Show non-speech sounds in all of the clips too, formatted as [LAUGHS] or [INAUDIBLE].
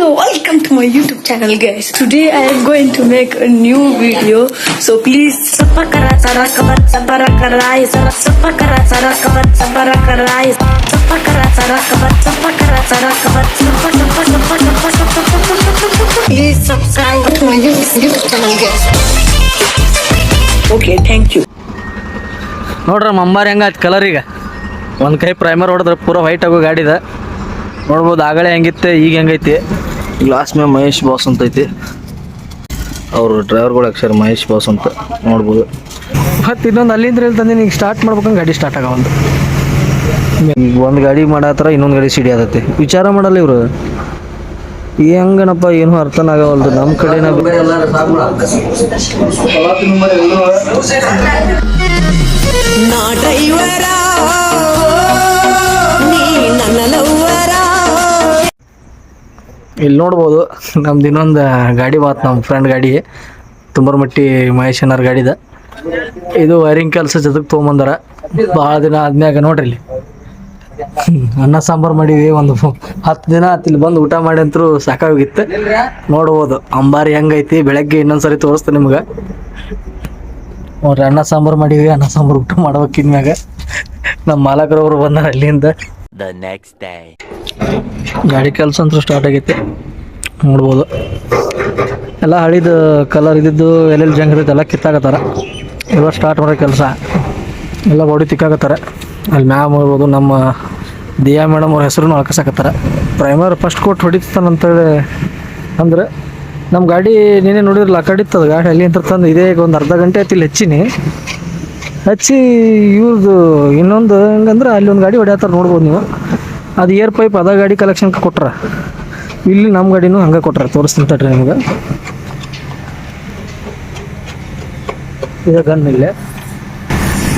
Hello, welcome to my YouTube channel, guys. Today I am going to make a new video, so please sapakara sarakabat sabarakarai sapakara sarakabat sabarakarai sapakara sarakabat sapakara sarakabat Please subscribe to my YouTube channel, guys. Okay, thank you. ನೋಡ್ರಿ ಮಂಬಾರ್ ಹೆಂಗ ಹೆಂಗಾಯ್ತು colour ಈಗ ಒಂದು ಕೈ primer ಹೊಡೆದ್ರೆ ಪೂರ white ಆಗೋ ಗಾಡಿದ ನೋಡ್ಬೋದು ಆಗಲೇ ಹೆಂಗಿತ್ತೆ ಈಗ ಹೆಂಗೈತಿ ಗ್ಲಾಸ್ ಮೇಲೆ ಮಹೇಶ್ ಬಾಸ್ ಅಂತ ಐತಿ. ಅವರು ಡ್ರೈವರ್ಗಳು ಅಕ್ಷರ ಮಹೇಶ್ ಬಾಸ್ ಅಂತ ನೋಡ್ಬೋದು. ಮತ್ತು ಇನ್ನೊಂದು ಅಲ್ಲಿಂದ ತಂದು ಈಗ ಸ್ಟಾರ್ಟ್ ಮಾಡ್ಬೇಕಂದ್ರೆ ಗಾಡಿ ಸ್ಟಾರ್ಟ್ ಆಗ ಒಂದು ಗಾಡಿ ಮಾಡಾತ್ರ ಇನ್ನೊಂದು ಗಾಡಿ ಸಿಡಿ ಆದತ್ತೆ ವಿಚಾರ ಮಾಡಲ್ಲ ಇವರು. ಹೆಂಗನಪ್ಪ ಏನು ಅರ್ಥನ ಆಗವಲ್ದು. ನಮ್ಮ ಕಡೆನ ನಾ ಇಲ್ಲಿ ನೋಡ್ಬೋದು, ನಮ್ದು ಇನ್ನೊಂದು ಗಾಡಿ ಬಾತ್ ನಮ್ಮ ಫ್ರೆಂಡ್ ಗಾಡಿ. ತುಂಬರಮಟ್ಟಿ ಮಹೇಶ್ ಅನ್ನಾರ ಗಾಡಿದ ಇದು. ವೈರಿಂಗ್ ಕೆಲಸ ಜೊತೆಗೆ ತೊಗೊಂಬಂದಾರ. ಭಾಳ ದಿನ ಆದ್ಮ್ಯಾಗ ನೋಡ್ರಿ ಇಲ್ಲಿ. ಅನ್ನ ಸಾಂಬಾರು ಮಾಡೀವಿ ಒಂದು ಹತ್ತು ದಿನ ಇಲ್ಲಿ ಬಂದು ಊಟ ಮಾಡಿ ಅಂತೂ ಸಾಕಾಗಿತ್ತು ನೋಡ್ಬೋದು, ಅಂಬಾರಿ ಹೆಂಗೈತಿ, ಬೆಳಗ್ಗೆ ಇನ್ನೊಂದ್ಸರಿ ತೋರಿಸ್ತೀನಿ ನಿಮ್ಗೆ. ನೋಡ್ರಿ, ಅನ್ನ ಸಾಂಬಾರು ಮಾಡೀವಿ ಅನ್ನ ಸಾಂಬಾರು ಊಟ ಮಾಡ್ಬೇಕು ಇನ್ಮ್ಯಾಗ. ನಮ್ಮ ಮಾಲಕರವರು ಬಂದಾರ ಅಲ್ಲಿಂದ. The ನೆಕ್ಸ್ಟ್ ಡೇ ಗಾಡಿ ಕೆಲಸ ಅಂತೂ ಸ್ಟಾರ್ಟ್ ಆಗೈತೆ. ನೋಡ್ಬೋದು. ಎಲ್ಲ ಹಳಿದು ಕಲರ್ ಇದ್ದಿದ್ದು, ಎಲ್ಲೆಲ್ಲಿ ಜಂಗ್ ಎಲ್ಲ ಕಿತ್ತಾಕತ್ತಾರ. ಎಲ್ಲ ಸ್ಟಾರ್ಟ್ ಮಾಡೋ ಕೆಲಸ. ಎಲ್ಲ ಬಾಡಿ ತಿಕ್ಕಾಕತ್ತಾರ. ಅಲ್ಲಿ ಮ್ಯಾಮ್ ಇರ್ಬೋದು, ನಮ್ಮ ದಿಯಾ ಮೇಡಮ್ ಅವ್ರ ಹೆಸರು ಹಾಕಸಾಕತ್ತಾರ. ಪ್ರೈಮರ್ ಫಸ್ಟ್ ಕೊಟ್ಟು ಹೊಡಿತಾನಂತೇಳಿ ಅಂದರೆ ನಮ್ಮ ಗಾಡಿ ನೀನೇ ನೋಡಿರಲ್ಲ ಆ ಗಾಡಿ ಅಲ್ಲಿ ಅಂತ ತಂದು, ಇದೇ ಒಂದು ಅರ್ಧ ಗಂಟೆ ಆಯ್ತು ಇಲ್ಲಿ ಹಚ್ಚಿನಿ. ಹಚ್ಚಿ ಇವ್ರದ್ದು ಇನ್ನೊಂದು ಹೆಂಗಂದ್ರೆ ಅಲ್ಲಿ ಒಂದು ಗಾಡಿ ಹೊಡ್ಯಾತಾರ ನೋಡ್ಬೋದು ನೀವು. ಅದು ಏರ್ ಪೈಪ್, ಅದ ಗಾಡಿ ಕಲೆಕ್ಷನ್ ಕೊಟ್ರ. ಇಲ್ಲಿ ನಮ್ಮ ಗಾಡಿನೂ ಹಂಗೆ ಕೊಟ್ರ, ತೋರಿಸ್ತೀನಿ ತಡ್ರಿ ನಿಮ್ಗೆ. ಇದು ಗನ್ ಇಲ್ಲೇ.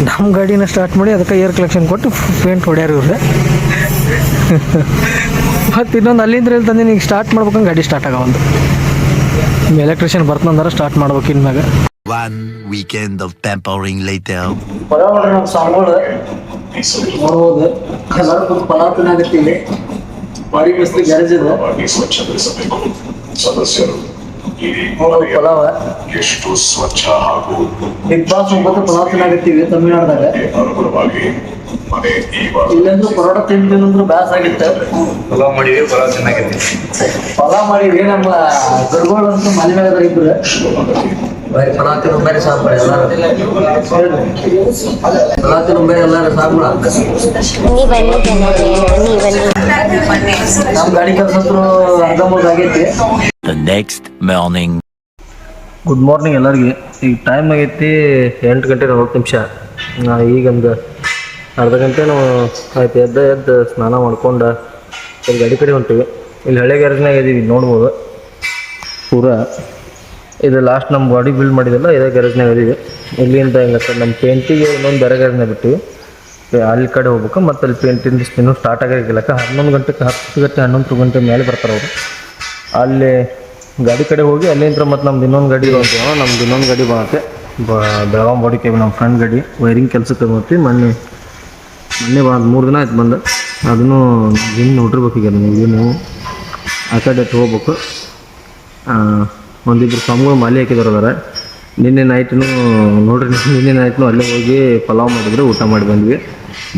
ನಮ್ಮ ಗಾಡಿನ ಸ್ಟಾರ್ಟ್ ಮಾಡಿ ಅದಕ್ಕೆ ಏರ್ ಕಲೆಕ್ಷನ್ ಕೊಟ್ಟು ಪೇಂಟ್ ಹೊಡ್ಯಾರ ಇವ್ರೆ ಮತ್ತು ಇನ್ನೊಂದು ಅಲ್ಲಿಂದ ಇಲ್ಲಿ ತಂದು ಈಗ ಸ್ಟಾರ್ಟ್ ಮಾಡ್ಬೇಕಂಗೆ ಗಾಡಿ ಸ್ಟಾರ್ಟ್ ಆಗ ಒಂದು ಎಲೆಕ್ಟ್ರಿಷಿಯನ್ ಬರ್ತಂದ್ರೆ ಸ್ಟಾರ್ಟ್ ಮಾಡ್ಬೇಕು ಇನ್ಮ್ಯಾಗ. One weekend of pampering later. ನಮ್ಮ ಸಾಂಗಳು ನೋಡ್ಬೋದು ಎಲ್ಲರೂ ಕೂತು ಪಲಾವ್ ತಿನ್ನಾಗತ್ತೀವಿ ಬಾಡಿ ಮಿಸ್ತ್ರಿ ಗ್ಯಾರೇಜ್ ಸ್ವಚ್ಛತೆ ಸಭೆಗೂ ಸದಸ್ಯರು ಪಲಾವ ಎಷ್ಟು ಸ್ವಚ್ಛ ಹಾಗೂ ಬಿಗ್ ಬಾಸ್ ಒಂಬತ್ತು ಪಲಾವ್ ತಿನ್ನಾಗತ್ತೀವಿ ತಮಿಳ್ನಾಡ್ದಾಗ ಅನುಗುಣವಾಗಿ ಮನೆ ಈ ವಾರ ಇಲ್ಲಂದ್ರೂ ಪರೋಟ ತಿಂದಿನಂದ್ರು ಬ್ಯಾಸ್ ಆಗಿತ್ತು ಪಲಾವ್ ಮಾಡಿದ್ರೆ ಪಲಾವ್ ಚೆನ್ನಾಗಿತ್ತು ಪಲಾವ್ ಮಾಡಿವಿ ನಮ್ಮ ಗರ್ಗೋಳು ಅಂತ ಮನೆ ಮೇಲೆ ಪಲಾವ್ ಪಲಾತಿನ ಬೇರೆ ಸಾಕು ಎಲ್ಲಾರು. ಪಲಾತಿನ ಬೇರೆ ಎಲ್ಲಾರು ಬನ್ನಿ ನಮ್ಮ ಗಾಡಿ ಕೆಲಸ ಅಂತೂ ಅರ್ಧಂಬರ್ಧ ಆಗೈತಿ. Next morning morning. Good morning ಎಲ್ಲರಿಗೆ. ಈಗ ಟೈಮ್ ಆಗೈತಿ ಎಂಟು ಗಂಟೆ ನಲ್ವತ್ತು ನಿಮಿಷ. ನಾ ಈಗೊಂದು ಅರ್ಧ ಗಂಟೆ ನಾವು ಆಯ್ತು ಎದ್ದ ಎದ್ದು ಸ್ನಾನ ಮಾಡ್ಕೊಂಡು ಇಲ್ಲಿ ಗಾಡಿ ಕಡೆ ಹೊಂಟಿವಿ. ಇಲ್ಲಿ ಹಳೆ ಗ್ಯಾರೇಜ್ನಾಗ ಇದೀವಿ ನೋಡ್ಬೋದು. ಪೂರ ಇದು ಲಾಸ್ಟ್ ನಮ್ಮ ಬಾಡಿ ಬಿಲ್ಡ್ ಮಾಡಿದಲ್ಲ ಇದೇ ಗ್ಯಾರೇಜ್ನಾಗ ಇದೆ ಇಲ್ಲಿಂದ ಸರ್ ನಮ್ಮ ಪೇಂಟಿಗೆ ಇನ್ನೊಂದು ಬೇರೆ ಗ್ಯಾರೇಜ್ನಾಗ ಬಿಟ್ಟಿವಿ. ಅಲ್ಲಿ ಕಡೆ ಹೋಗ್ಬೇಕು ಮತ್ತು ಅಲ್ಲಿ ಪೇಂಟಿಂದ ಇನ್ನೂ ಸ್ಟಾರ್ಟ್ ಆಗಿರಲಿಲ್ಲ ಹನ್ನೊಂದು ಗಂಟೆಗೆ ಹತ್ತು ಗಂಟೆ ಹನ್ನೊಂದು ಗಂಟೆ ಮೇಲೆ ಬರ್ತಾರೆ ಅವರು. ಅಲ್ಲಿ ಗಾಡಿ ಕಡೆ ಹೋಗಿ ಅಲ್ಲಿಂದ ಮತ್ತು ನಮ್ದು ಇನ್ನೊಂದು ಗಾಡಿ ಬಂತೀವಿ ನಮ್ದು ಇನ್ನೊಂದು ಗಾಡಿ ಬರುತ್ತೆ. ಬೆಳಗಾಂ ಬಾಡಿ ಕೇಬ್ ನಮ್ಮ ಫ್ರೆಂಡ್ ಗಾಡಿ. ವೈರಿಂಗ್ ಕೆಲಸಕ್ಕೆ ಬರ್ತೀವಿ ಮೊನ್ನೆ ಮೊನ್ನೆ ಬಾ ಮೂರು ದಿನ ಆಯ್ತು ಬಂದು. ಅದನ್ನು ಇನ್ನು ನೋಡಿರ್ಬೇಕು ಈಗ ನೀವು. ನೀವು ಆ ಕಡೆ ಹೋಗ್ಬೇಕು. ಒಂದಿಬ್ಬರು ಸ್ವಾಮಿಗಳು ಮಾಲೆ ಹಾಕಿದ್ರು ಅದಾರ. ನಿನ್ನೆ ನೈಟ್ನು ನೋಡ್ರಿ, ನಿನ್ನೆ ನೈಟ್ನು ಅಲ್ಲೇ ಹೋಗಿ ಪಲಾವ್ ಮಾಡಿದ್ರು, ಊಟ ಮಾಡಿ ಬಂದ್ವಿ.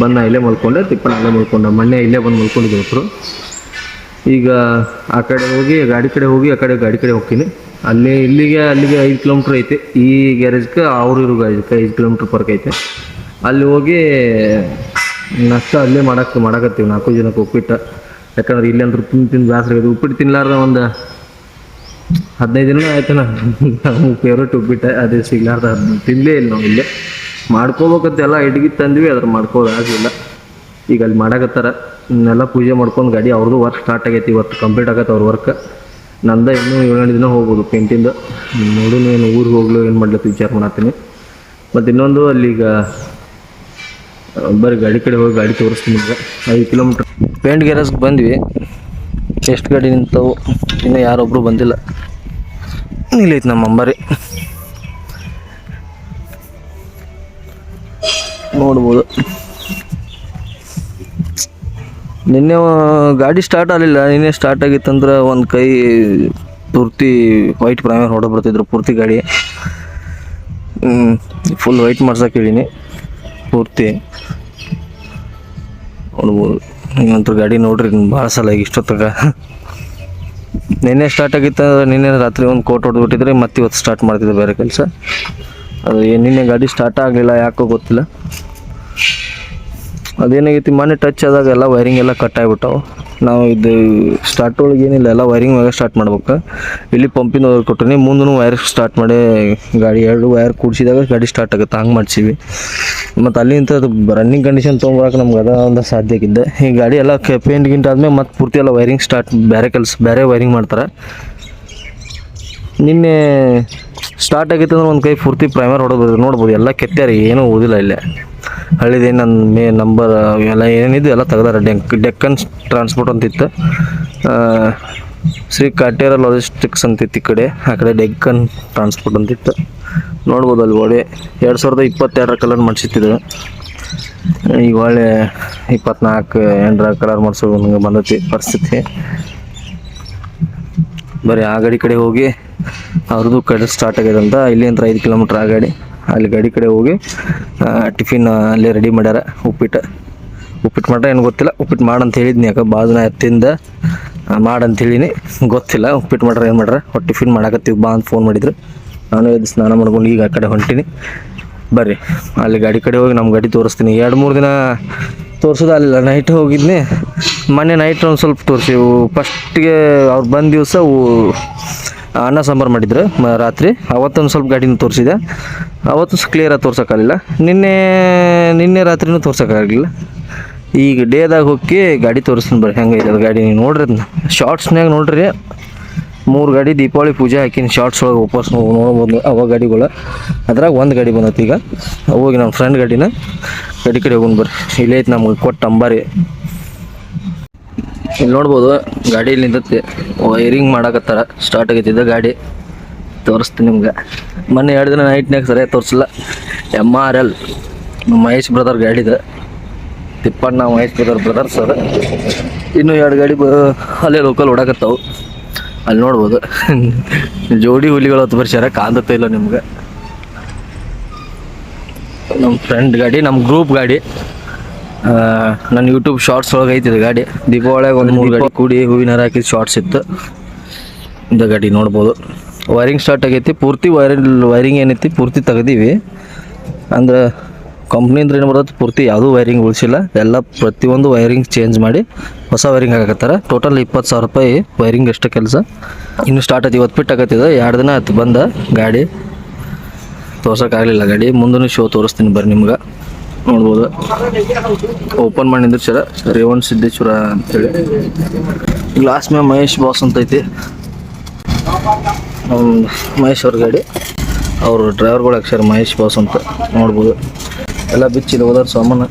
ಬಂದು ನಾ ಇಲ್ಲೇ ಮಲ್ಕೊಂಡೆ ತಿಪ್ಪಣ ಅಲ್ಲೇ ಮಲ್ಕೊಂಡೆ. ಮೊನ್ನೆ ಇಲ್ಲೇ ಬಂದು ಮಲ್ಕೊಂಡಿದ್ದೆ ಒಬ್ಬರು ಈಗ ಆ ಕಡೆ ಹೋಗಿ, ಗಾಡಿ ಕಡೆ ಹೋಗಿ, ಆ ಕಡೆ ಗಾಡಿ ಕಡೆ ಹೋಗ್ತೀನಿ. ಅಲ್ಲಿ ಇಲ್ಲಿಗೆ, ಅಲ್ಲಿಗೆ ಐದು ಕಿಲೋಮೀಟ್ರ್ ಐತೆ. ಈ ಗ್ಯಾರೇಜ್ಗೆ ಅವ್ರ ಇರು ಗ್ಯಾರೇಜ್ಗೆ ಐದು ಕಿಲೋಮೀಟ್ರ್ ಪರ್ಕ್ ಐತೆ. ಅಲ್ಲಿ ಹೋಗಿ ನಷ್ಟ ಅಲ್ಲೇ ಮಾಡಕ್ಕೆ ಮಾಡಕತ್ತೀವಿ ನಾಲ್ಕು ಜನಕ್ಕೆ ಉಪ್ಪಿಟ್ಟು ಯಾಕಂದ್ರೆ ಇಲ್ಲಿ ಅಂದ್ರೆ ತಿಂದು ತಿಂದು ಆಗಿದೆ ಉಪ್ಪಿಟ್ಟು ತಿನ್ಲಾರ್ದ ಒಂದು ಹದಿನೈದು ದಿನ ಆಯ್ತು ನಾವು ಫೇವ್ರೇಟ್ ಉಪ್ಪಿಟ್ಟು ಅದೇ ಸಿಗ್ಲಾರ್ದ ತಿನ್ಲೇ ಇಲ್ಲ ನಾವು ಇಲ್ಲೇ. ಮಾಡ್ಕೋಬೇಕಂತ ಎಲ್ಲ ಇಡ್ಗಿ ತಂದ್ವಿ, ಅದ್ರ ಮಾಡ್ಕೋದು ಆಗಿಲ್ಲ ಈಗ ಅಲ್ಲಿ ಮಾಡಾಕತ್ತಾರ. ಇನ್ನೆಲ್ಲ ಪೂಜೆ ಮಾಡ್ಕೊಂಡು ಗಾಡಿ ಅವ್ರದ್ದು ವರ್ಕ್ ಸ್ಟಾರ್ಟ್ ಆಗೈತಿ ಇವತ್ತು ಕಂಪ್ಲೀಟ್ ಆಗತ್ತೆ ಅವ್ರ ವರ್ಕ್ ನಂದ ಇನ್ನೂ ಏಳು ದಿನ ಹೋಗ್ಬೋದು ಪೇಂಟಿಂದ ನೋಡು ಏನು ಊರಿಗೆ ಹೋಗ್ಲು ಏನು ಮಾಡ್ಲತ್ತ ವಿಚಾರ ಮಾಡತ್ತೀನಿ. ಮತ್ತು ಇನ್ನೊಂದು ಅಲ್ಲಿಗ ಬರೀ ಗಾಡಿ ಕಡೆ ಹೋಗಿ ಗಾಡಿ ತೋರಿಸ್ತೀನಿ ಈಗ. ಐದು ಕಿಲೋಮೀಟ್ರ್ ಪೇಂಟ್ ಗ್ಯಾರೇಜ್ಗೆ ಬಂದ್ವಿ. ಎಷ್ಟು ಗಾಡಿ ನಿಂತವು? ಇನ್ನೂ ಯಾರೊಬ್ಬರು ಬಂದಿಲ್ಲ. ನಿಲ್ಲೈತೆ ನಮ್ಮ ಅಂಬಾರಿ. ನೋಡ್ಬೋದು. ನಿನ್ನೆ ಗಾಡಿ ಸ್ಟಾರ್ಟ್ ಆಗಲಿಲ್ಲ. ನಿನ್ನೆ ಸ್ಟಾರ್ಟ್ ಆಗಿತ್ತಂದ್ರೆ ಒಂದು ಕೈ ಪೂರ್ತಿ ವೈಟ್ ಪ್ರೈಮರ್ ಹೊಡೆ ಬರ್ತಿದ್ರು ಪೂರ್ತಿ ಗಾಡಿ. ಫುಲ್ ವೈಟ್ ಮಾಡ್ಸಕ್ಕೆ ಹೇಳೀನಿ, ಪೂರ್ತಿ. ನೋಡ್ಬೋದು. ನೀವಂತೂ ಗಾಡಿ ನೋಡ್ರಿ ಭಾಳ ಸಲ ಇಷ್ಟೊತ್ತಾಗ. ನಿನ್ನೆ ಸ್ಟಾರ್ಟ್ ಆಗಿತ್ತು ನಿನ್ನೆ ರಾತ್ರಿ ಒಂದು ಕೋಟ್ ಹೊಡೆದ್ಬಿಟ್ಟಿದ್ರೆ ಮತ್ತೆ ಇವತ್ತು ಸ್ಟಾರ್ಟ್ ಮಾಡ್ತಿದ್ದೆ ಬೇರೆ ಕೆಲಸ. ಅದು ನಿನ್ನೆ ಗಾಡಿ ಸ್ಟಾರ್ಟ್ ಆಗಲಿಲ್ಲ, ಯಾಕೋ ಗೊತ್ತಿಲ್ಲ. ಅದೇನಾಗೈತಿ, ಮೊನ್ನೆ ಟಚ್ ಆದಾಗ ಎಲ್ಲ ವೈರಿಂಗ್ ಎಲ್ಲ ಕಟ್ ಆಗಿಬಿಟ್ಟವು. ನಾವು ಇದು ಸ್ಟಾರ್ಟ್ ಒಳಗೆ ಏನಿಲ್ಲ, ಎಲ್ಲ ವೈರಿಂಗ್ ಒಳಗೆ ಸ್ಟಾರ್ಟ್ ಮಾಡ್ಬೇಕು. ಇಲ್ಲಿ ಪಂಪಿನ ವೈರ್ ಕೊಟ್ಟಿನಿ ಮುಂದೂ ವೈರ್ ಸ್ಟಾರ್ಟ್ ಮಾಡಿ ಗಾಡಿ ಎರಡು ವೈರ್ ಕೂಡಿಸಿದಾಗ ಗಾಡಿ ಸ್ಟಾರ್ಟ್ ಆಗುತ್ತೆ, ಹಂಗೆ ಮಾಡ್ಸಿವಿ. ಮತ್ತು ಅಲ್ಲಿಂದ ರನ್ನಿಂಗ್ ಕಂಡೀಷನ್ ತೊಗೊಂಬರಕ್ಕೆ ನಮ್ಗೆ ಅದ ಒಂದು ಸಾಧ್ಯ ಆಗಿದ್ದೆ ಈ ಗಾಡಿ ಎಲ್ಲ ಪೇಂಟ್ ಗಿಂಟ್ ಆದಮೇಲೆ ಮತ್ತೆ ಪೂರ್ತಿ ಎಲ್ಲ ವೈರಿಂಗ್ ಸ್ಟಾರ್ಟ್ ಬೇರೆ ಕೆಲಸ ಬೇರೆ ವೈರಿಂಗ್ ಮಾಡ್ತಾರೆ. ನಿನ್ನೆ ಸ್ಟಾರ್ಟ್ ಆಗಿತ್ತು ಅಂದ್ರೆ ಒಂದು ಕೈ ಪೂರ್ತಿ ಪ್ರೈಮರ್ ಹೊಡೋದು ನೋಡ್ಬೋದು, ಎಲ್ಲ ಕೆತ್ತಾರಿ ಏನೂ ಓದಿಲ್ಲ ಇಲ್ಲೇ. ಹಳ್ಳಿದೆ, ನನ್ನ ಮೇ ನಂಬರ್, ಎಲ್ಲ ಏನಿದ್ದು ಎಲ್ಲ ತೆಗ್ದಾರ. ಡೆಕ್ ಡೆಕ್ಕನ್ ಟ್ರಾನ್ಸ್ಪೋರ್ಟ್ ಅಂತಿತ್ತು. ಶ್ರೀ ಕಾಟೇರ ಲಾಜಿಸ್ಟಿಕ್ಸ್ ಅಂತಿತ್ತು ಈ ಕಡೆ. ಆ ಕಡೆ ಡೆಕ್ಕನ್ ಟ್ರಾನ್ಸ್ಪೋರ್ಟ್ ಅಂತಿತ್ತು. ನೋಡ್ಬೋದು ಅಲ್ಲಿ ಒಳ್ಳೆ ಎರಡು ಸಾವಿರದ ಇಪ್ಪತ್ತೆರಡರ ಕಲರ್ ಮಾಡಿಸಿತ್ತಿದ್ರು ಈಗ ಒಳ್ಳೆ ಇಪ್ಪತ್ನಾಲ್ಕು, ಎಂಟರ ಕಲರ್ ಮಾಡಿಸೋ ನನಗೆ ಬಂದೈತಿ ಪರಿಸ್ಥಿತಿ. ಬರೀ ಆ ಗಾಡಿ ಕಡೆ ಹೋಗಿ, ಅವ್ರದ್ದು ಕಡೆ ಸ್ಟಾರ್ಟ್ ಆಗ್ಯದಂತ ಇಲ್ಲಿ ಅಂತ ಐದು ಕಿಲೋಮೀಟ್ರ್ ಆ ಗಾಡಿ. ಅಲ್ಲಿ ಗಾಡಿ ಕಡೆ ಹೋಗಿ ಟಿಫಿನ್ ಅಲ್ಲಿ ರೆಡಿ ಮಾಡ್ಯಾರ. ಉಪ್ಪಿಟ್ಟು. ಉಪ್ಪಿಟ್ಟು ಮಾಡ್ರೆ ಏನು ಗೊತ್ತಿಲ್ಲ. ಉಪ್ಪಿಟ್ಟು ಮಾಡಂತ ಹೇಳಿದ್ನಿ ಯಾಕೆ ಬಾಜುನ ಎತ್ತಿಂದ ತಿಂದ ಮಾಡಂತ ಹೇಳಿನಿ. ಗೊತ್ತಿಲ್ಲ. ಉಪ್ಪಿಟ್ಟು ಮಾಡ್ರೆ ಏನು ಮಾಡ್ರೆ? ಒಟ್ಟು ಟಿಫಿನ್ ಮಾಡಾಕತ್ತೀವಿ ಬಾ ಅಂತ ಫೋನ್ ಮಾಡಿದ್ರು. ನಾನು ಎದ್ದು ಸ್ನಾನ ಮಾಡ್ಕೊಂಡು ಈಗ ಆ ಕಡೆ ಹೊಂಟೀನಿ. ಬರ್ರಿ. ಅಲ್ಲಿ ಗಾಡಿ ಕಡೆ ಹೋಗಿ ನಮ್ಮ ಗಾಡಿ ತೋರಿಸ್ತೀನಿ. ಎರಡು ಮೂರು ದಿನ ತೋರಿಸೋದು ಅಲ್ಲ ನೈಟ್ ಹೋಗಿದ್ನಿ. ಮೊನ್ನೆ ನೈಟ್ ಒಂದು ಸ್ವಲ್ಪ ತೋರಿಸಿ ಫಸ್ಟಿಗೆ ಅವ್ರು ಬಂದ ದಿವಸ ಅನ್ನ ಸಾಂಬಾರು ಮಾಡಿದ್ರು ರಾತ್ರಿ. ಅವತ್ತೊಂದು ಸ್ವಲ್ಪ ಗಾಡಿನ ತೋರಿಸಿದೆ. ಅವತ್ತು ಕ್ಲಿಯರಾಗಿ ತೋರ್ಸೋಕ್ಕಾಗಲಿಲ್ಲ. ನಿನ್ನೆ ನಿನ್ನೆ ರಾತ್ರಿನೂ ತೋರ್ಸೋಕ್ಕಾಗಲಿಲ್ಲ. ಈಗ ಡೇದಾಗ ಹೋಗಿ ಗಾಡಿ ತೋರಿಸ್ತೀನಿ ಬರ್ರಿ. ಹೆಂಗೆ ಅದು ಗಾಡಿ ನೀವು ನೋಡ್ರಿ ಅದನ್ನ. ಶಾರ್ಟ್ಸ್ನಾಗ ನೋಡ್ರಿ. ಮೂರು ಗಾಡಿ ದೀಪಾವಳಿ ಪೂಜೆ ಹಾಕಿನ. ಶಾರ್ಟ್ಸ್ ಒಳಗೆ ವಾಪಸ್ ನೋಡ್ಬೋದು ಅವ ಗಾಡಿಗಳು. ಅದ್ರಾಗ ಒಂದು ಗಾಡಿ ಬಂದತ್ತೀಗ ಹೋಗಿ ನಮ್ಮ ಫ್ರೆಂಡ್ ಗಾಡಿನ. ಗಾಡಿ ಕಡೆ ಹೋಗಿ ಬರ್ರಿ. ಇಲ್ಲೇ ಐತೆ ನಮ್ಗೆ ಕೊಟ್ಟು ಅಂಬಾರಿ. ಇಲ್ಲಿ ನೋಡ್ಬೋದು ಗಾಡಿ ಇಲ್ಲಿ ನಿಂತೈತಿ ವೈರಿಂಗ್ ಮಾಡಾಕತ್ತಾರ. ಸ್ಟಾರ್ಟ್ ಆಗೈತಿದ್ದ ಗಾಡಿ. ತೋರಿಸ್ತೀನಿ ನಿಮ್ಗೆ. ಮೊನ್ನೆ ಎರಡು ದಿನ ನೈಟ್ನಾಗ ಸರಿಯಾಗಿ ತೋರಿಸಿಲ್ಲ. M R L Mahesh brother ಗಾಡಿದ Tippanna Mahesh brother brothers ಅದ ಇನ್ನೂ ಎರಡು ಗಾಡಿ ಅಲ್ಲೇ ಲೋಕಲ್ ಓಡಾಕತ್ತಾವು. ಅಲ್ಲಿ ನೋಡ್ಬೋದು. [LAUGHS] ಜೋಡಿ ಹುಲಿಗಳು ಹತ್ತು ಬರ್ಸ್ಯಾರ. ಕಾಂತತೆ ಇಲ್ಲ ನಿಮ್ಗೆ. ನಮ್ಮ ಫ್ರೆಂಡ್ ಗಾಡಿ ನಮ್ಮ ಗ್ರೂಪ್ ಗಾಡಿ. ನನ್ನ ಯೂಟ್ಯೂಬ್ ಶಾರ್ಟ್ಸ್ ಒಳಗೆ ಇದು ಗಾಡಿ. ದೀಪಾವಳಿಗೆ ಒಂದು ಮೂರು ಗಾಡಿ ಕೂಡಿ ಹೂವಿನ ಹಾರ ಶಾರ್ಟ್ಸ್ ಇತ್ತು. ಇದು ಗಾಡಿ ನೋಡ್ಬೋದು. ವೈರಿಂಗ್ ಸ್ಟಾರ್ಟ್ ಆಗೈತಿ. ಪೂರ್ತಿ ವೈರಿಂಗ್ ವೈರಿಂಗ್ ಏನೈತಿ? ಪೂರ್ತಿ ತೆಗೆದೀವಿ. ಅಂದ್ರೆ ಕಂಪ್ನಿಯಿಂದ ಏನು ಬರುತ್ತೆ? ಪೂರ್ತಿ ಯಾವುದೂ ವೈರಿಂಗ್ ಉಳಿಸಿಲ್ಲ. ಎಲ್ಲ ಪ್ರತಿಯೊಂದು ವೈರಿಂಗ್ ಚೇಂಜ್ ಮಾಡಿ ಹೊಸ ವೈರಿಂಗ್ ಹಾಕತ್ತಾರ ಟೋಟಲ್ ಇಪ್ಪತ್ತು ಸಾವಿರ ರೂಪಾಯಿ ವೈರಿಂಗ್ ಎಷ್ಟು ಕೆಲಸ. ಇನ್ನು ಸ್ಟಾರ್ಟ್ ಆಯ್ತು. ಇವತ್ತು ಬಿಟ್ಟು ಆಗತ್ತಿದೆ ಎರಡು ದಿನ ಆಯ್ತು ಬಂದ ಗಾಡಿ. ತೋರ್ಸೋಕ್ಕಾಗಲಿಲ್ಲ ಗಾಡಿ. ಮುಂದೂ ಶೋ ತೋರಿಸ್ತೀನಿ ಬರ್ರಿ ನಿಮ್ಗೆ. ನೋಡ್ಬೋದು. ಓಪನ್ ಮಾಡಿ ನಿಂದಿರ್ಸ್ಯಾರ ರೇವಣ್ ಸಿದ್ದೇಶ್ವರ ಅಂತೇಳಿ. ಗ್ಲಾಸ್ ಮ್ಯಾಗ ಮಹೇಶ್ ಬಾಸ್ ಅಂತ ಐತಿ. ಮಹೇಶ್ ಅವ್ರ ಗಾಡಿ. ಅವರು ಡ್ರೈವರ್ಗಳು ಹಾಕ್ಸ್ಯಾರ ಮಹೇಶ್ ಬಾಸ್ ಅಂತ ನೋಡ್ಬೋದು. ಎಲ್ಲ ಬಿಚ್ಚಿಲ್ಲ ಹೋದಾರ ಸಾಮಾನು.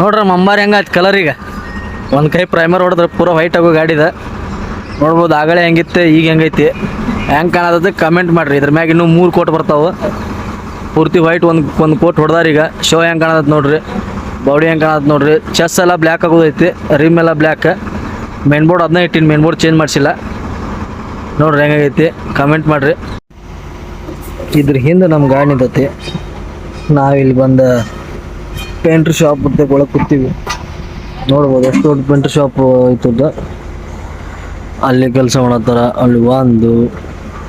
ನೋಡ್ರಿ ನಮ್ಮ ಅಂಬಾರಿ ಹೆಂಗಾಯ್ತು ಕಲರ್ ಈಗ. ಒಂದು ಕೈ ಪ್ರೈಮರ್ ಹೊಡೆದ್ರೆ ಪೂರ ವೈಟ್ ಆಗೋ ಗಾಡಿದ ನೋಡ್ಬೋದು, ಆಗಲೇ ಹೆಂಗಿತ್ತು, ಈಗ ಹೆಂಗೈತಿ. ಹೆಂಗೆ ಕಾಣತದೆ ಕಮೆಂಟ್ ಮಾಡಿರಿ. ಇದ್ರ ಮ್ಯಾಗ ಇನ್ನೂ ಮೂರು ಕೋಟ್ ಬರ್ತಾವೆ. ಪೂರ್ತಿ ವೈಟ್ ಒಂದು ಒಂದು ಕೋಟ್ ಹೊಡೆದಾರ ಈಗ. ಶೋ ಹೆಂಗೆ ಕಾಣತ್ತೆ ನೋಡ್ರಿ. ಬಾಡಿ ಹೆಂಗೆ ಕಾಣತ್ತೆ ನೋಡ್ರಿ. ಚೆಸ್ ಎಲ್ಲ ಬ್ಲ್ಯಾಕ್ ಆಗೋದೈತಿ. ರಿಮ್ ಎಲ್ಲ ಬ್ಲ್ಯಾಕ್ ಮೇನ್ ಬೋರ್ಡ್ ಅದನ್ನ ಇಟ್ಟಿನಿ. ಮೇನ್ ಬೋರ್ಡ್ ಚೇಂಜ್ ಮಾಡಿಸಿಲ್ಲ. ನೋಡ್ರಿ ಹೆಂಗಾಗೈತಿ ಕಮೆಂಟ್ ಮಾಡಿರಿ. ಇದ್ರ ಹಿಂದೆ ನಮ್ಮ ಗಾಡಿ ನಿಂತೈತಿ. ನಾವಿಲ್ಲಿ ಬಂದ ಪೇಂಟ್ರ್ ಶಾಪ್ ಅಂತ ಒಳಗೆ ಕೂತೀವಿ. ನೋಡ್ಬೋದು ಎಷ್ಟು ದೊಡ್ಡ ಪೇಂಟ್ರ್ ಶಾಪ್ ಐತದ. ಅಲ್ಲಿ ಕೆಲಸ ಮಾಡತ್ತಾರ ಅಲ್ಲಿ ಒಂದು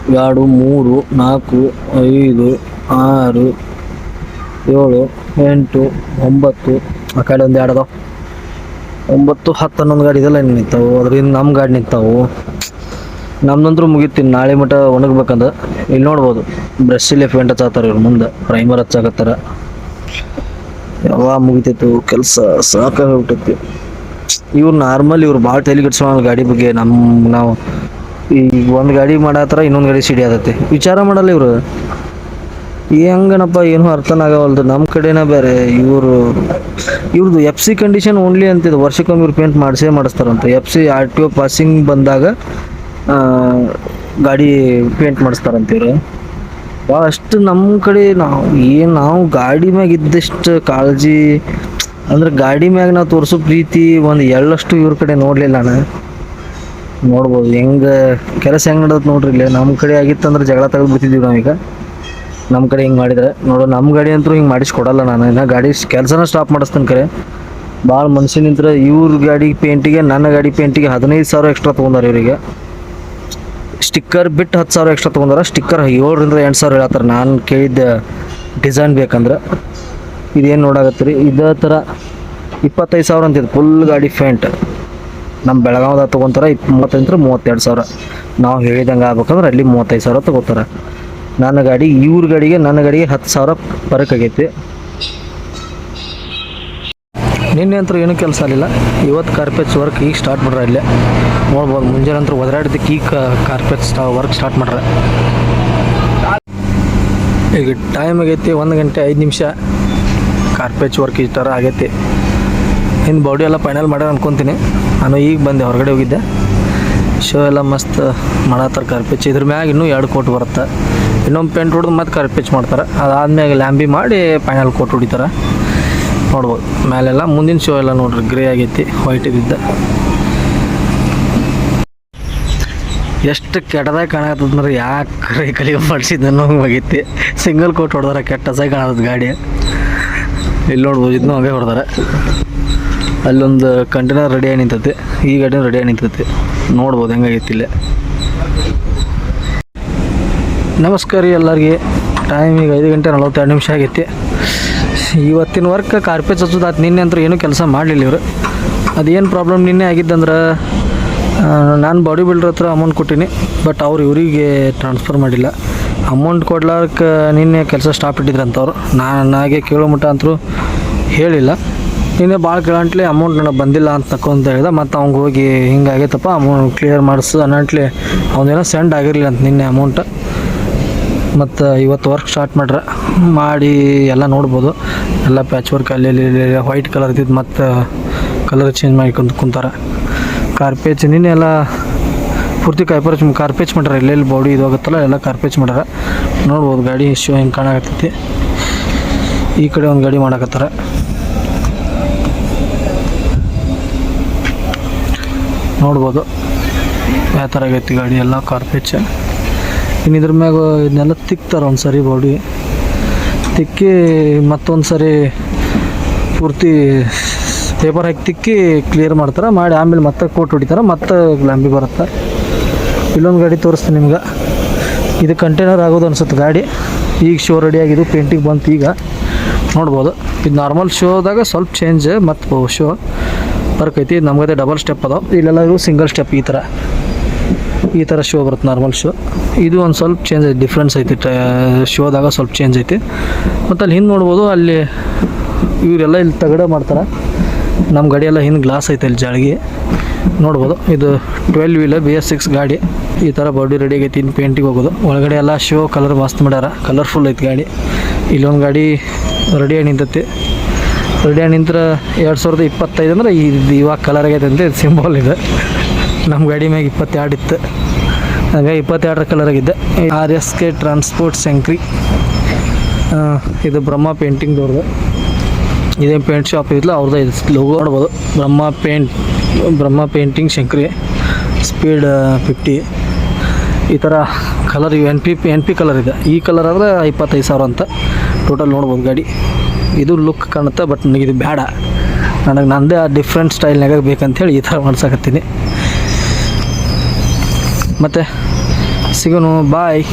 ಎರಡು, ಮೂರು, ನಾಲ್ಕು, ಐದು, ಆರು, ಏಳು, ಎಂಟು, ಒಂಬತ್ತು. ಆ ಕಡೆ ಒಂದು ಎರಡು ಒಂಬತ್ತು, ಹತ್ತು ಹನ್ನೊಂದು ಗಾಡಿ ಇದೆಲ್ಲ ನಿಂತಾವು. ಅದರಿಂದ ನಮ್ಮ ಗಾಡಿ ನಿಂತಾವು. ನಮ್ದಂದ್ರೂ ಮುಗಿತೀನಿ ನಾಳೆ ಮಟ ಒಣಗ್ಬೇಕಂದ್ರೆ ಇಲ್ಲಿ ನೋಡ್ಬೋದು. ಬ್ರಷಲ್ಲಿ ಪೇಂಟ್ ಹಚ್ಚಾತಾರೆ ಇವ್ರು ಮುಂದೆ. ಪ್ರೈಮರ್ ಹಚ್ಚಾಕತ್ತಾರ. ಯಾವಾಗ ಮುಗಿತೈತು. ಕೆಲಸ ಸಾಕಾಗ್ಬಿಟ್ಟೈತಿ ಇವ್ರು ನಾರ್ಮಲ್ ಇವ್ರು ಭಾಳ ತಲೆ ಕೆಡ್ಸ್ಕೊಳಲ್ಲ ಗಾಡಿ ಬಗ್ಗೆ ನಮ್ಮ ನಾವು ಈಗ ಒಂದು ಗಾಡಿ ಮಾಡತ್ತಾರ ಇನ್ನೊಂದು ಗಾಡಿ ಸಿಡಿ ಆದತಿ ವಿಚಾರ ಮಾಡಲ್ಲ ಇವರು. ಹೆಂಗನಪ್ಪ, ಏನು ಅರ್ಥನ ಆಗವಲ್ದು. ನಮ್ಮ ಕಡೆನ ಬೇರೆ, ಇವರು ಇವ್ರದ್ದು ಎಫ್ ಸಿ ಕಂಡೀಷನ್ ಓನ್ಲಿ ಅಂತಿದೆ. ವರ್ಷಕ್ಕೊಮ್ಮೆ ಇವ್ರು ಪೇಂಟ್ ಮಾಡಿಸೇ ಮಾಡಿಸ್ತಾರಂತೆ. F C R T O passing ಬಂದಾಗ ಗಾಡಿ ಪೇಂಟ್ ಮಾಡಿಸ್ತಾರಂತ ಇವರು. ಭಾಳಷ್ಟು ನಮ್ಮ ಕಡೆ ನಾವು, ಏನು ನಾವು ಗಾಡಿ ಮ್ಯಾಗ ಇದ್ದಷ್ಟು ಕಾಳಜಿ, ಅಂದ್ರೆ ಗಾಡಿ ಮ್ಯಾಗ ನಾವು ತೋರಿಸೋ ಪ್ರೀತಿ ಒಂದು ಎಳ್ಳಷ್ಟು ಇವ್ರ ಕಡೆ ನೋಡಲಿಲ್ಲ ನಾನು. ನೋಡ್ಬೋದು. ಹೆಂಗೆ ಕೆಲಸ ಹೆಂಗೆ ನಡೆದತ್ತೆ ನೋಡ್ರಿ ಇಲ್ಲಿ. ನಮ್ಮ ಕಡೆ ಆಗಿತ್ತಂದ್ರೆ ಜಗಳ ತೆಗೆದು ನಾವು ನಾವೀಗ. ನಮ್ಮ ಕಡೆ ಹಿಂಗೆ ಮಾಡಿದ್ರೆ. ನೋಡು ನಮ್ಮ ಗಾಡಿ ಅಂತೂ ಹಿಂಗೆ ಮಾಡಿಸ್ಕೊಡಲ್ಲ ನಾನು. ಇನ್ನು ಗಾಡಿ ಕೆಲಸನ ಸ್ಟಾಪ್ ಮಾಡಿಸ್ತೀನಿ ಕರೆ. ಭಾಳ ಮನ್ಸಿನ ನಿಂತ್ರೆ ಇವ್ರ ಗಾಡಿ ಪೇಂಟಿಗೆ ನನ್ನ ಗಾಡಿ ಪೇಂಟಿಗೆ ಹದಿನೈದು ಸಾವಿರ ಎಕ್ಸ್ಟ್ರಾ ತೊಗೊಂಡಾರೆ ಇವರಿಗೆ. ಸ್ಟಿಕ್ಕರ್ ಬಿಟ್ಟು ಹತ್ತು ಸಾವಿರ ಎಕ್ಸ್ಟ್ರಾ ತೊಗೊಂಡಾರ. ಸ್ಟಿಕ್ಕರ್ ಏಳರಿಂದ ಎಂಟು ಸಾವಿರ ಹೇಳತ್ತಾರ ನಾನು ಕೇಳಿದ್ದ ಡಿಸೈನ್ ಬೇಕಂದ್ರೆ. ಇದೇನು ನೋಡಾಕತ್ತೀರಿ? ಇದೇ ಥರ ಇಪ್ಪತ್ತೈದು ಸಾವಿರ ಅಂತಿದ್ದು ಫುಲ್ ಗಾಡಿ ಫೇಂಟ್ ನಮ್ಮ ಬೆಳಗಾವ್ದಾಗ ತೊಗೊಂತಾರೆ ಇಪ್ ಮೂವತ್ತೈದು ಮೂವತ್ತೆರಡು ಸಾವಿರ. ನಾವು ಹೇಳಿದಂಗೆ ಆಗ್ಬೇಕಂದ್ರೆ ಅಲ್ಲಿ ಮೂವತ್ತೈದು ಸಾವಿರ ತೊಗೋತಾರೆ. ನನ್ನ ಗಾಡಿ, ಇವ್ರ ಗಾಡಿಗೆ ನನ್ನ ಗಾಡಿಗೆ ಹತ್ತು ಸಾವಿರ ಫರಕ್ ಆಗೈತಿ. ನಿನ್ನೆ ಅಂತೂ ಏನೂ ಕೆಲಸ ಆಗಲಿಲ್ಲ. ಇವತ್ತು ಕಾರ್ಪೆಟ್ಸ್ ವರ್ಕ್ ಈಗ ಸ್ಟಾರ್ಟ್ ಮಾಡ್ರೆ ಇಲ್ಲೇ. ನೋಡ್ಬೋದು, ಮುಂಜಾನೆ ಅಂತೂ ಒದರಾಡಿದ್ದಕ್ಕೆ ಈಗ ಕಾರ್ಪೆಟ್ಸ್ ವರ್ಕ್ ಸ್ಟಾರ್ಟ್ ಮಾಡ್ರೆ. ಈಗ ಟೈಮ್ ಆಗೈತಿ ಒಂದು ಗಂಟೆ ಐದು ನಿಮಿಷ. ಕಾರ್ಪೆಚ್ ವರ್ಕ್ ಈ ಥರ ಆಗೈತಿ. ಹಿಂದೆ ಬಾಡಿ ಎಲ್ಲ ಫೈನಲ್ ಮಾಡ್ಯಾರ ಅನ್ಕೊತೀನಿ. ನಾನು ಈಗ ಬಂದೆ, ಹೊರಗಡೆ ಹೋಗಿದ್ದೆ. ಶೋ ಎಲ್ಲ ಮಸ್ತ್ ಮಾಡತ್ತಾರ ಕರ್ಪಿಚ್ ಇದ್ರ ಮ್ಯಾಗ ಇನ್ನೂ ಎರಡು ಕೋಟ್ ಬರುತ್ತೆ. ಇನ್ನೊಂದು ಪೇಂಟ್ ಹೊಡೆದು ಮತ್ತೆ ಕರ್ಪಿಚ್ ಮಾಡ್ತಾರೆ. ಅದಾದ್ಮೇಲೆ ಲ್ಯಾಂಬಿ ಮಾಡಿ ಫೈನಲ್ ಕೋಟ್ ಹೊಡಿತಾರೆ. ನೋಡ್ಬೋದು. ಮೇಲೆಲ್ಲ ಮುಂದಿನ ಶೋ ಎಲ್ಲ ನೋಡ್ರಿ. ಗ್ರೇ ಆಗೈತಿ ವೈಟ್ ಇದ್ದಿದ್ದ. ಎಷ್ಟು ಕೆಟ್ಟದಾಗ ಕಾಣಕತ್ತಂದ್ರೆ ಯಾಕೆ ಕಲಿಗೆ ಮಾಡಿಸಿದ್ದ ಅನ್ನೋ ಆಗೈತಿ ಸಿಂಗಲ್ ಕೋಟ್ ಹೊಡೆದ್ರೆ ಕೆಟ್ಟದಾಗ ಕಾಣತ್ತದ ಗಾಡಿ. ಇಲ್ಲಿ ನೋಡ್ಬೋದು ಇದನ್ನು ಹಂಗೆ ಹೊಡೆದಾರೆ. ಅಲ್ಲೊಂದು ಕಂಟೈನರ್ ರೆಡಿ ಆಗಿ ನಿಂತೈತಿ. ಈ ಗಾಡಿನೂ ರೆಡಿ ಆಗಿ ನಿಂತೈತಿ. ನೋಡ್ಬೋದು, ಹೆಂಗಾಗೈತಿ ಇಲ್ಲೇ. ನಮಸ್ಕಾರ ರೀ ಎಲ್ಲರಿಗೆ. ಟೈಮ್ ಈಗ ಐದು ಗಂಟೆ ನಲವತ್ತೆರಡು ನಿಮಿಷ ಆಗೈತಿ. ಇವತ್ತಿನ ವರ್ಕ್ ಕಾರ್ಪೆ ಹಚ್ಚೋದು ಆತು. ನಿನ್ನೆ ಅಂತೂ ಏನೂ ಕೆಲಸ ಮಾಡಲಿಲ್ಲ ಇವರು. ಅದೇನು ಪ್ರಾಬ್ಲಮ್ ನಿನ್ನೆ ಆಗಿದ್ದಂದ್ರೆ ನಾನು ಬಾಡಿ ಬಿಲ್ಡರ್ ಹತ್ರ ಅಮೌಂಟ್ ಕೊಟ್ಟೀನಿ ಬಟ್ ಅವ್ರು ಇವರಿಗೆ ಟ್ರಾನ್ಸ್ಫರ್ ಮಾಡಿಲ್ಲ. ಅಮೌಂಟ್ ಕೊಡ್ಲಾರ್ಕ ನಿನ್ನೆ ಕೆಲಸ ಸ್ಟಾಪ್ ಇಟ್ಟಿದ್ರಂತವ್ರು. ನಾನು ನನಗೆ ಕೇಳೋ ಮಟ್ಟ ಅಂತೂ ಹೇಳಿಲ್ಲ. ನಿನ್ನೆ ಭಾಳ ಕೇಳಂಟ್ಲೆ ಅಮೌಂಟ್ ನನಗೆ ಬಂದಿಲ್ಲ ಅಂತ ತಕೊಂತ ಹೇಳಿದೆ. ಮತ್ತು ಅವ್ನಿಗೆ ಹೋಗಿ ಹಿಂಗಾಗೈತಪ್ಪ ಅಮೌಂಟ್ ಕ್ಲಿಯರ್ ಮಾಡಿಸು ಅನ್ನಂಟ್ಲೆ ಅವನೇನೋ ಸೆಂಡ್ ಆಗಿರಲಿಲ್ಲ ಅಂತ ನಿನ್ನೆ ಅಮೌಂಟ್ ಮತ್ತು ಇವತ್ತು ವರ್ಕ್ ಸ್ಟಾರ್ಟ್ ಮಾಡ್ರೆ. ಮಾಡಿ ಎಲ್ಲ ನೋಡ್ಬೋದು. ಎಲ್ಲ ಪ್ಯಾಚ್ ವರ್ಕ್ ಅಲ್ಲಿ ವೈಟ್ ಕಲರ್ ಇದ್ದಿದ್ದು ಮತ್ತು ಕಲರ್ ಚೇಂಜ್ ಮಾಡಿ ಕುಂತಾರೆ. ಕಾರ್ಪೇಚ್ ನಿನ್ನೆ ಎಲ್ಲ ಪೂರ್ತಿ ಕಾಯ್ಪರ್ಚ್ ಕಾರ್ಪೇಚ್ ಮಾಡ್ಯಾರ, ಎಲ್ಲೆಲ್ಲಿ ಬಾಡಿ ಇದು ಆಗುತ್ತಲ್ಲ ಎಲ್ಲ ಕಾರ್ಪೇಚ್ ಮಾಡ್ಯಾರ. ನೋಡ್ಬೋದು ಗಾಡಿ ಶೋ ಹೆಂಗೆ ಕಾಣಕತ್ತೈತಿ. ಈ ಕಡೆ ಒಂದು ಗಾಡಿ ಮಾಡಾಕತ್ತಾರ. ನೋಡ್ಬೋದು. ಯಾವ ಥರ ಆಗೈತಿ ಗಾಡಿ ಎಲ್ಲ ಕಾರ್ಪೇಚ್ ಇನ್ನು ಇದ್ರ ಮ್ಯಾಗ ಇದನ್ನೆಲ್ಲ ತಿಕ್ತಾರೆ ಒಂದು ಸರಿ ಬಾಡಿ ತಿಕ್ಕಿ ಮತ್ತೊಂದು ಸರಿ ಪೂರ್ತಿ ಪೇಪರ್ ಹಾಕಿ ತಿಕ್ಕಿ ಕ್ಲಿಯರ್ ಮಾಡ್ತಾರೆ, ಮಾಡಿ ಆಮೇಲೆ ಮತ್ತೆ ಕೋಟ್ ಹೊಡಿತಾರೆ, ಮತ್ತೆ ಲಾಂಬಿ ಬರುತ್ತೆ. ಇಲ್ಲೊಂದು ಗಾಡಿ ತೋರಿಸ್ತೀನಿ ನಿಮ್ಗೆ. ಇದು ಕಂಟೈನರ್ ಆಗೋದು ಅನ್ಸುತ್ತೆ ಗಾಡಿ. ಈಗ ಶೋ ರೆಡಿ ಆಗಿದ್ದು ಪೇಂಟಿಂಗ್ ಬಂತು ಈಗ. ನೋಡ್ಬೋದು. ಇದು ನಾರ್ಮಲ್ ಶೋದಾಗ ಸ್ವಲ್ಪ ಚೇಂಜ್ ಮತ್ತು ಶೋ ವರ್ಕ್ ಐತಿ ನಮಗದೇ ಡಬಲ್ ಸ್ಟೆಪ್ ಅದಾವ. ಇಲ್ಲೆಲ್ಲ ಇವು ಸಿಂಗಲ್ ಸ್ಟೆಪ್ ಈ ಥರ ಈ ಥರ ಶೋ ಬರುತ್ತೆ ನಾರ್ಮಲ್ ಶೋ ಇದು ಒಂದು ಸ್ವಲ್ಪ ಚೇಂಜ್ ಐತಿ ಡಿಫ್ರೆನ್ಸ್ ಐತಿ ಶೋದಾಗ ಸ್ವಲ್ಪ ಚೇಂಜ್ ಐತಿ. ಮತ್ತು ಅಲ್ಲಿ ಹಿಂದೆ ನೋಡ್ಬೋದು, ಅಲ್ಲಿ ಇವರೆಲ್ಲ ಇಲ್ಲಿ ತಗಡೆ ಮಾಡ್ತಾರೆ. ನಮ್ಮ ಗಾಡಿಯೆಲ್ಲ ಹಿಂದೆ ಗ್ಲಾಸ್ ಐತೆ ಅಲ್ಲಿ ಜಾಳಿಗೆ. ನೋಡ್ಬೋದು. ಇದು twelve wheel B S six ಗಾಡಿ. ಈ ಥರ ಬಾಡಿ ರೆಡಿ ಆಗೈತಿ ಇನ್ನು ಪೇಂಟಿಗೆ ಹೋಗೋದು. ಒಳಗಡೆ ಎಲ್ಲ ಶೋ ಕಲರ್ ಮಸ್ತ್ ಮಾಡ್ಯಾರ. ಕಲರ್ಫುಲ್ ಐತಿ ಗಾಡಿ. ಇಲ್ಲೊಂದು ಗಾಡಿ ರೆಡಿಯಾಗಿ ನಿಂತೈತಿ. ರೆಡಿಯಾಗಿ ನಿಂತ್ರೆ ಎರಡು ಸಾವಿರದ ಇಪ್ಪತ್ತೈದು ಅಂದ್ರೆ ಇದು ಇವಾಗ ಕಲರ್ ಆಗೈತೆ ಅಂತ ಇದು ಸಿಂಬಲ್ ಇದೆ. ನಮ್ಮ ಗಾಡಿ ಮ್ಯಾಗ ಇಪ್ಪತ್ತೆರಡು ಇತ್ತು. ಹಾಗೆ ಇಪ್ಪತ್ತೆರಡರ ಕಲರ್ ಆಗಿದ್ದೆ. R S K transport Shankri ಇದು ಬ್ರಹ್ಮ ಪೇಂಟಿಂಗ್ ಪೇಂಟಿಂಗ್ದವ್ರದ್ದು ಇದೇನು ಪೇಂಟ್ ಶಾಪ್ ಇದ್ಲ ಅವ್ರದ್ದು ಇದು ಲೋಗೋ ನೋಡ್ಬೋದು. Brahma paint Brahma painting, Shankri, speed fifty ಈ ಥರ colour N P N P colour ಇದೆ. ಈ ಕಲರ್ ಆದರೆ ಇಪ್ಪತ್ತೈದು ಸಾವಿರ ಅಂತ ಟೋಟಲ್ ನೋಡ್ಬೋದು ಗಾಡಿ. ಇದು ಲುಕ್ ಕಾಣುತ್ತೆ ಬಟ್ ನನಗೆ ಇದು ಬೇಡ. ನನಗೆ ನಂದೇ ಆ ಡಿಫ್ರೆಂಟ್ ಸ್ಟೈಲ್ನಾಗ ಬೇಕಂತೇಳಿ ಈ ಥರ ಮಾಡ್ಸಕತ್ತೀನಿ. ಮತ್ತು, ಸಿಗೋನು ಬಾಯ್